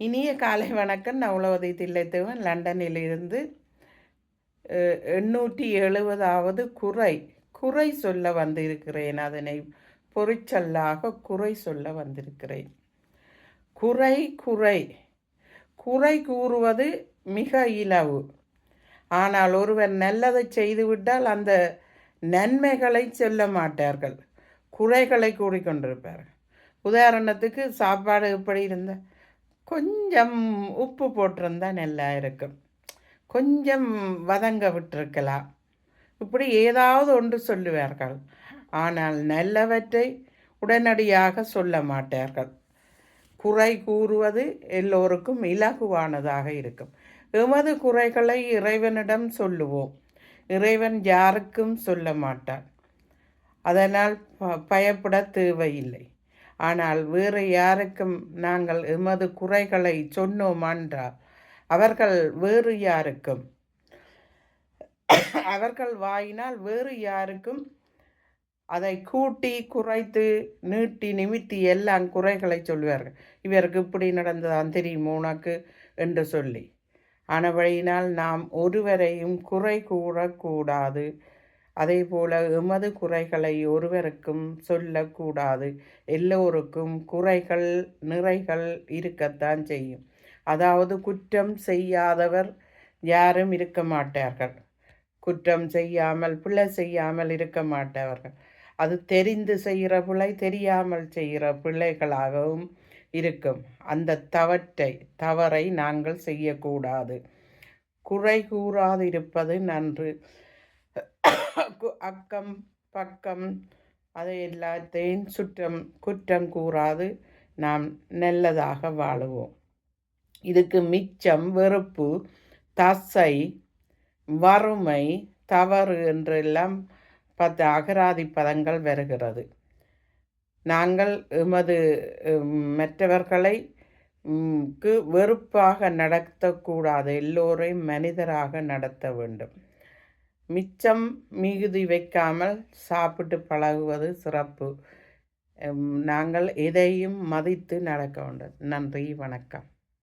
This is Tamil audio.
இனிய காலை வணக்கம். நான் தில்லைத்தேவன். லண்டனில் இருந்து எண்ணூற்றி எழுபதாவது குறை குறை சொல்ல வந்திருக்கிறேன். அதனை பொறிச்சல்லாக குறை சொல்ல வந்திருக்கிறேன். குறை குறை குறை கூறுவது மிக இலவு. ஆனால் ஒருவர் நல்லதை செய்துவிட்டால் அந்த நன்மைகளை சொல்ல மாட்டார்கள். குறைகளை கூறிக்கொண்டிருப்பார்கள். உதாரணத்துக்கு சாப்பாடு எப்படி இருந்தால் கொஞ்சம் உப்பு போட்டிருந்தா நல்லா இருக்கும். கொஞ்சம் வதங்க விட்டிருக்கலாம். இப்படி ஏதாவது ஒன்று சொல்லுவார்கள். ஆனால் நல்லவற்றை உடனடியாக சொல்ல மாட்டார்கள். குறை கூறுவது எல்லோருக்கும் இலகுவானதாக இருக்கும். எமது குறைகளை இறைவனிடம் சொல்லுவோம். இறைவன் யாருக்கும் சொல்ல மாட்டான். அதனால் பயப்பட தேவையில்லை. ஆனால் வேறு யாருக்கும் நாங்கள் எமது குறைகளை சொன்னோமென்றால் அவர்கள் வேறு யாருக்கும்? அவர்கள் வாயினால் வேறு யாருக்கும்? அதை கூட்டி குறைத்து நீட்டி நிமித்தி எல்லாம் குறைகளை சொல்வார்கள் இவருக்கு இப்படி நடந்ததான் தெரியும் உனக்கு? என்று சொல்லி. ஆனவழியினால் நாம் ஒருவரையும் குறை கூறக்கூடாது. அதேபோல எமது குறைகளை ஒருவருக்கும் சொல்லக்கூடாது. எல்லோருக்கும் குறைகள் நிறைகள் இருக்கத்தான் செய்யும். அதாவது குற்றம் செய்யாதவர் யாரும் இருக்க மாட்டார்கள். குற்றம் செய்யாமல் பிழை செய்யாமல் இருக்க மாட்டார்கள். அது தெரிந்து செய்கிற பிழை தெரியாமல் செய்கிற பிள்ளைகளாகவும் இருக்கும். அந்த தவற்றை தவறை நாங்கள் செய்யக்கூடாது. குறை கூறாதிருப்பது நன்று. அக்கம் பக்கம் அதை எல்லாத்தையும் சுற்றம் குற்றம் கூறாது. நாம் நல்லதாக வாழுவோம். இதுக்கு மிச்சம் வெறுப்பு தசை வறுமை தவறு என்றெல்லாம் பத்து அகராதி பதங்கள் வருகிறது. நாங்கள் எமது மற்றவர்களை வெறுப்பாக நடத்தக்கூடாது. எல்லோரையும் மனிதராக நடத்த வேண்டும். மிச்சம் மிகுதி வைக்காமல் சாப்பிட்டு பழகுவது சிறப்பு. நாங்கள் எதையும் மதித்து நடக்க வேண்டும். நன்றி வணக்கம்.